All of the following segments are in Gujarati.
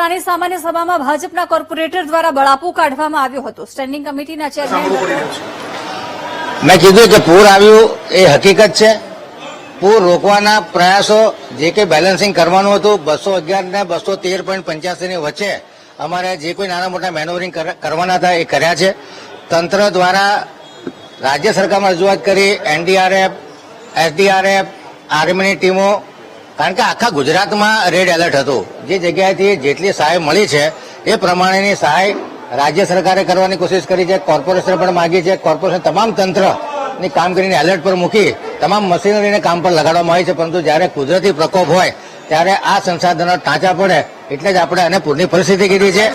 વડોદરાની સામાન્ય સભામાં ભાજપના કોર્પોરેટર દ્વારા બળાપો કાઢવામાં આવ્યો હતો. સ્ટેન્ડિંગ કમિટીના ચેરમેન મેં કીધું કે પૂર આવ્યું એ હકીકત છે. પૂર રોકવાના પ્રયાસો જે કંઈ બેલેન્સિંગ કરવાનું હતું બસો અગિયાર ને બસો તેર પોઈન્ટ પંચ્યાસીની વચ્ચે અમારે જે કોઈ નાના મોટા મેનોવરિંગ કરવાના હતા એ કર્યા છે. તંત્ર દ્વારા રાજ્ય સરકારમાં રજૂઆત કરી એનડીઆરએફ એસડીઆરએફ આર્મીની ટીમો કારણ કે આખા ગુજરાતમાં રેડ એલર્ટ હતું. જે જગ્યાએથી જેટલી સહાય મળી છે એ પ્રમાણેની સહાય રાજ્ય સરકારે કરવાની કોશિશ કરી છે કોર્પોરેશન પણ માગી છે. કોર્પોરેશન તમામ તંત્રની કામગીરીને એલર્ટ પર મૂકી તમામ મશીનરીને કામ પર લગાડવામાં આવી છે. પરંતુ જ્યારે કુદરતી પ્રકોપ હોય ત્યારે આ સંસાધનો ટાંચા પડે એટલે જ આપણે આને પૂરની પરિસ્થિતિ કીધી છે.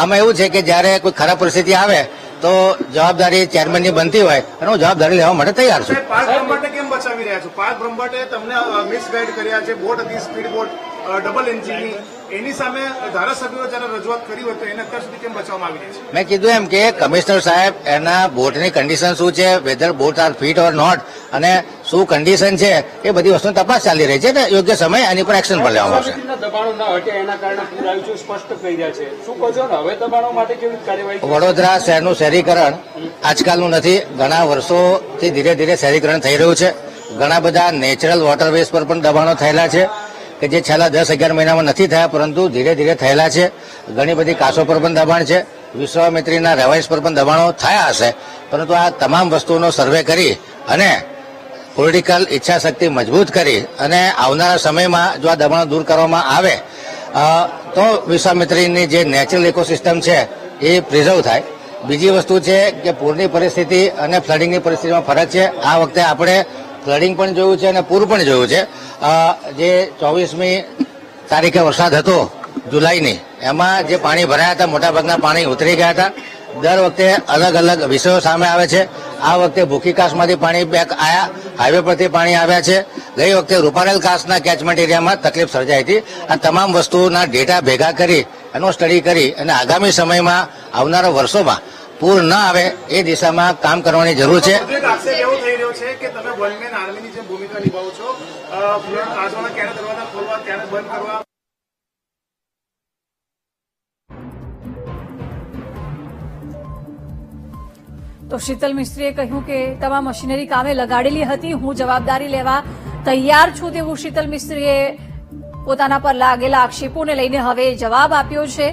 આમાં એવું છે કે જ્યારે કોઈ ખરાબ પરિસ્થિતિ આવે તો જવાબદારી ચેરમેનની બનતી હોય અને હું જવાબદારી લેવા માટે તૈયાર છું. પાર્ક બ્રહ્મભટ્ટે કેમ બચાવી રહ્યા છો? પાર્ક બ્રહ્મભટ્ટે તમને મિસગાઈડ કર્યા છે. બોટ હતી સ્પીડ બોટ ડબલ એન્જિનની એની સામે ધારાસભ્યો જયારે રજૂઆત કરી હોય તો એને અત્યાર સુધી કેમ બચાવવામાં આવી રહી છે? મેં કીધું એમ કે કમિશનર સાહેબ એના બોટની કન્ડિશન શું છે? Whether boat are fit or not અને શું કન્ડિશન છે? એ બધી વસ્તુની તપાસ ચાલી રહી છે ને? યોગ્ય સમય એની પર એક્શન પણ લેવામાં આવશે વડોદરા શહેરનું શહેરીકરણ આજકાલનું નથી. ઘણા વર્ષોથી ધીરે ધીરે શહેરીકરણ થઈ રહ્યું છે. ઘણા બધા નેચરલ વોટરવેઝ પર પણ દબાણો થયેલા છે કે જે છેલ્લા દસ અગિયાર મહિનામાં નથી થયા પરંતુ ધીરે ધીરે થયેલા છે. ઘણી બધી કાસો પર પણ દબાણ છે. વિશ્વામિત્રીના રેવાઇન્સ પર પણ દબાણો થયા હશે. પરંતુ આ તમામ વસ્તુઓનો સર્વે કરી અને પોલિટિકલ ઈચ્છાશક્તિ મજબૂત કરી અને આવનારા સમયમાં જો આ દબાણો દૂર કરવામાં આવે તો વિશ્વામિત્રીની જે નેચરલ ઇકોસિસ્ટમ છે એ પ્રિઝર્વ થાય. બીજી વસ્તુ છે કે પૂરની પરિસ્થિતિ અને ફ્લડિંગની પરિસ્થિતિમાં ફરક છે. આ વખતે આપણે ફ્લડિંગ પણ જોયું છે અને પૂર પણ જોયું છે. જે ચોવીસમી તારીખે વરસાદ હતો જુલાઈની, એમાં જે પાણી ભરાયા હતા, મોટાભાગના પાણી ઉતરી ગયા હતા. દર વખતે અલગ અલગ વિષયો સામે આવે છે. આ વખતે ભૂખી કાસમાંથી પાણી બેક આવ્યા હાઈવે પરથી પાણી આવ્યા છે. ગઈ વખતે રૂપારેલ કાસના કેચમેન્ટ એરિયામાં તકલીફ સર્જાઈ હતી. આ તમામ વસ્તુના ડેટા ભેગા કરી, એનો સ્ટડી કરી અને આગામી સમયમાં, આવનારા વર્ષોમાં પૂર ન આવે એ દિશામાં કામ કરવાની જરૂર છે. તો શીતલ મિસ્ત્રીએ કહ્યું કે તમામ મશીનરી કામે લગાડેલી હતી, હું જવાબદારી લેવા તૈયાર છું તેવું શીતલ મિસ્ત્રીએ પોતાના પર લાગેલા આક્ષેપોને લઈને હવે જવાબ આપ્યો છે.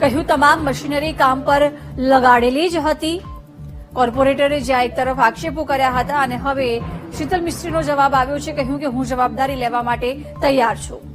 કહ્યું, તમામ મશીનરી કામ પર લગાડેલી જ હતી. કોર્પોરેટરે જ્યાં એક તરફ આક્ષેપો કર્યા હતા અને હવે શીતલ મિસ્ત્રીનો જવાબ આવ્યો છે, કહ્યું કે હું જવાબદારી લેવા માટે તૈયાર છું.